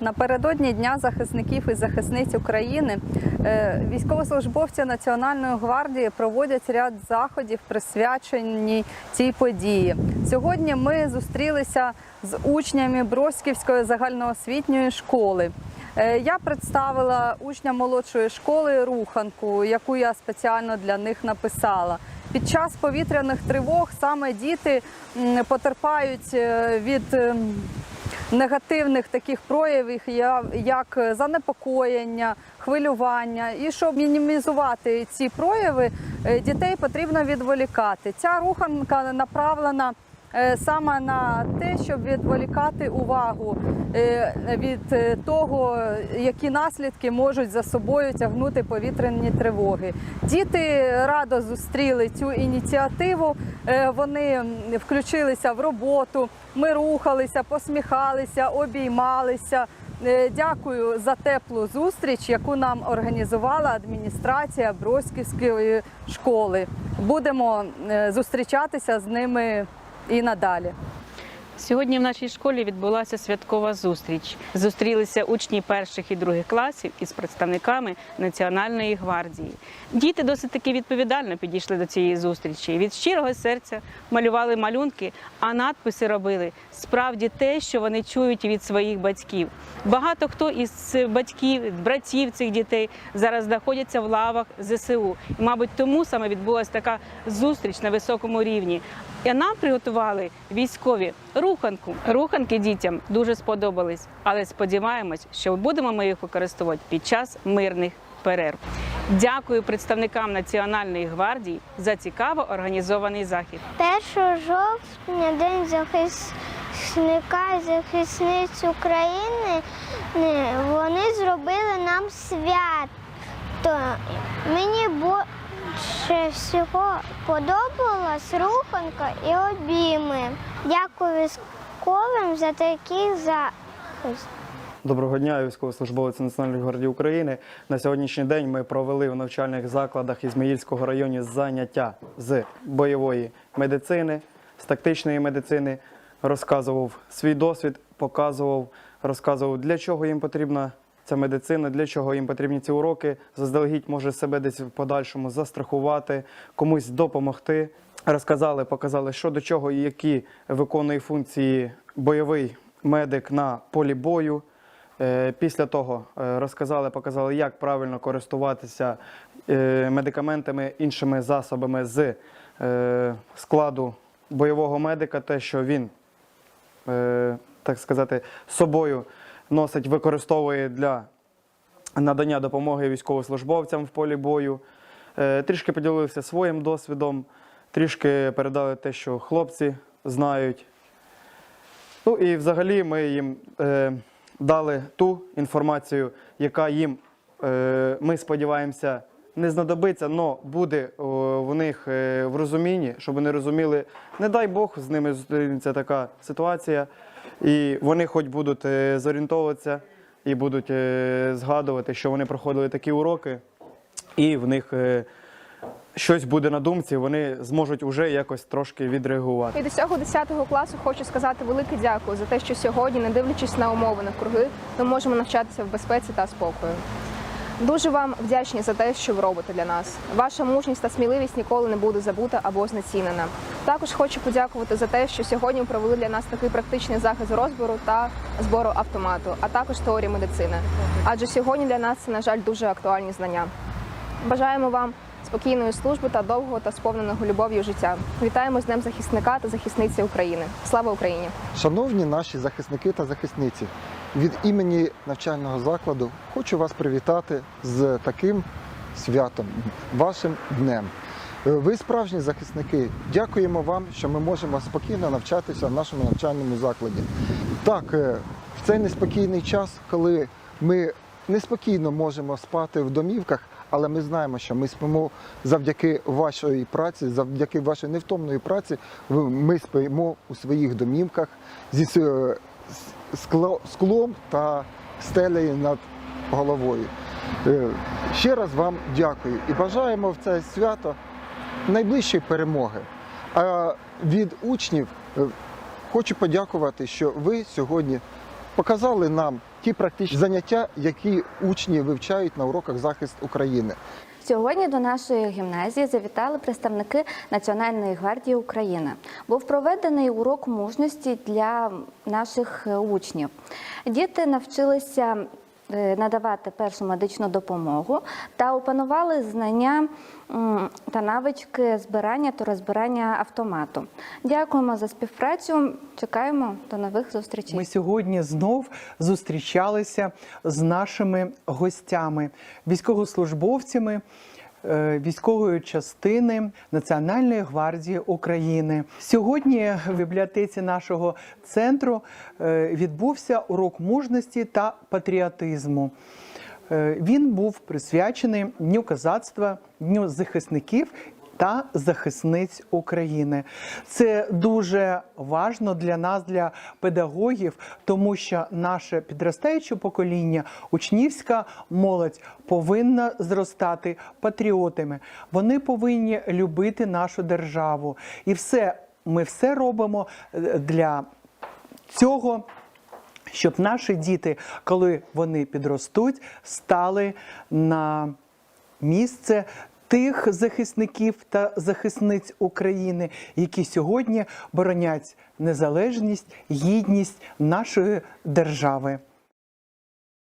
Напередодні Дня захисників і захисниць України е, військовослужбовці Національної гвардії проводять ряд заходів, присвячені цій події. Сьогодні ми зустрілися з учнями Бросківської загальноосвітньої школи. Е, Я представила учням молодшої школи руханку, яку я спеціально для них написала. Під час повітряних тривог саме діти потерпають е, від ем, негативних таких проявів, як занепокоєння, хвилювання. І щоб мінімізувати ці прояви, е, дітей потрібно відволікати. Ця руханка направлена саме на те, щоб відволікати увагу е, від е, того, які наслідки можуть за собою тягнути повітряні тривоги. Діти радо зустріли цю ініціативу. е, Вони включилися в роботу. Ми рухалися, посміхалися, обіймалися. Е, Дякую за теплу зустріч, яку нам організувала адміністрація Бросківської школи. Будемо е, зустрічатися з ними і надалі. Сьогодні в нашій школі відбулася святкова зустріч. Зустрілися учні перших і других класів із представниками Національної гвардії. Діти досить таки відповідально підійшли до цієї зустрічі. Від щирого серця малювали малюнки, а надписи робили справді те, що вони чують від своїх батьків. Багато хто із батьків, братів цих дітей зараз знаходяться в лавах ЗСУ. І, мабуть, тому саме відбулася така зустріч на високому рівні. І нам приготували військові руханку. Руханки дітям дуже сподобались, але сподіваємось, що будемо ми їх використовувати під час мирних перерв. Дякую представникам Національної гвардії за цікаво організований захід. 1 жовтня День захисника захисниць України. Вони зробили нам свято. Мені більше всього подобалась руханка і обійми. Дякую військовим за такий захист. Доброго дня, я військовослужбовець Національної гвардії України. На сьогоднішній день ми провели в навчальних закладах Ізмаїльського району заняття з бойової медицини, з тактичної медицини. Розказував свій досвід, показував, розказував, для чого їм потрібна ця медицина, для чого їм потрібні ці уроки. Заздалегідь може себе десь в подальшому застрахувати, комусь допомогти. Розказали, показали, що до чого і які виконує функції бойовий медик на полі бою. Е, Після того е, розказали, показали, як правильно користуватися е, медикаментами, іншими засобами з складу бойового медика, те, що він, так сказати, собою носить, використовує для надання допомоги військовослужбовцям в полі бою. Е, Трішки поділився своїм досвідом, трішки передали те, що хлопці знають. Ну і взагалі ми їм е, дали ту інформацію, яка їм, е, ми сподіваємося, не знадобиться, але буде в них в розумінні, щоб вони розуміли, не дай Бог, з ними зустрінеться така ситуація, і вони хоч будуть е, зорієнтовуватися і будуть е, згадувати, що вони проходили такі уроки, і в них е, щось буде на думці, вони зможуть уже якось трошки відреагувати. І до цього 10 класу хочу сказати велике дякую за те, що сьогодні, не дивлячись на умови навкруги, ми можемо навчатися в безпеці та спокою. Дуже вам вдячні за те, що ви робите для нас. Ваша мужність та сміливість ніколи не буде забута або знецінена. Також хочу подякувати за те, що сьогодні провели для нас такий практичний захист розбору та збору автомату, а також теорії медицини. Адже сьогодні для нас це, на жаль, дуже актуальні знання. Бажаємо вам спокійної служби та довгого та сповненого любов'ю життя. Вітаємо з Днем захисника та захисниці України. Слава Україні! Шановні наші захисники та захисниці, від імені навчального закладу хочу вас привітати з таким святом, вашим днем. Е, Ви справжні захисники. Дякуємо вам, що ми можемо спокійно навчатися в нашому навчальному закладі. Так, е, в цей неспокійний час, коли ми неспокійно можемо спати в домівках, але ми знаємо, що ми спимо завдяки вашої праці, завдяки вашої невтомної праці. Ми спимо у своїх домівках зі е, склом та стелею над головою. Ще раз вам дякую і бажаємо в це свято найближчої перемоги. А від учнів е, хочу подякувати, що ви сьогодні показали нам ті практичні заняття, які учні вивчають на уроках захист України. Сьогодні до нашої гімназії завітали представники Національної гвардії України. Був проведений урок мужності для наших е, учнів. Діти навчилися надавати першу медичну допомогу та опанували знання та навички збирання та розбирання автомату. Дякуємо за співпрацю. Чекаємо до нових зустрічей. Ми сьогодні знов зустрічалися з нашими гостями, військовослужбовцями е, військової частини Національної гвардії України. Сьогодні в бібліотеці нашого центру е, відбувся урок мужності та патріотизму. Е, Він був присвячений Дню козацтва, Дню захисників та захисниць України. Це дуже важно для нас, для педагогів, тому що наше підростаюче покоління, учнівська молодь повинна зростати патріотами. Вони повинні любити нашу державу. І все, ми все робимо е, для цього. Щоб наші діти, коли вони підростуть, стали на місце тих захисників та захисниць України, які сьогодні боронять незалежність, гідність нашої держави.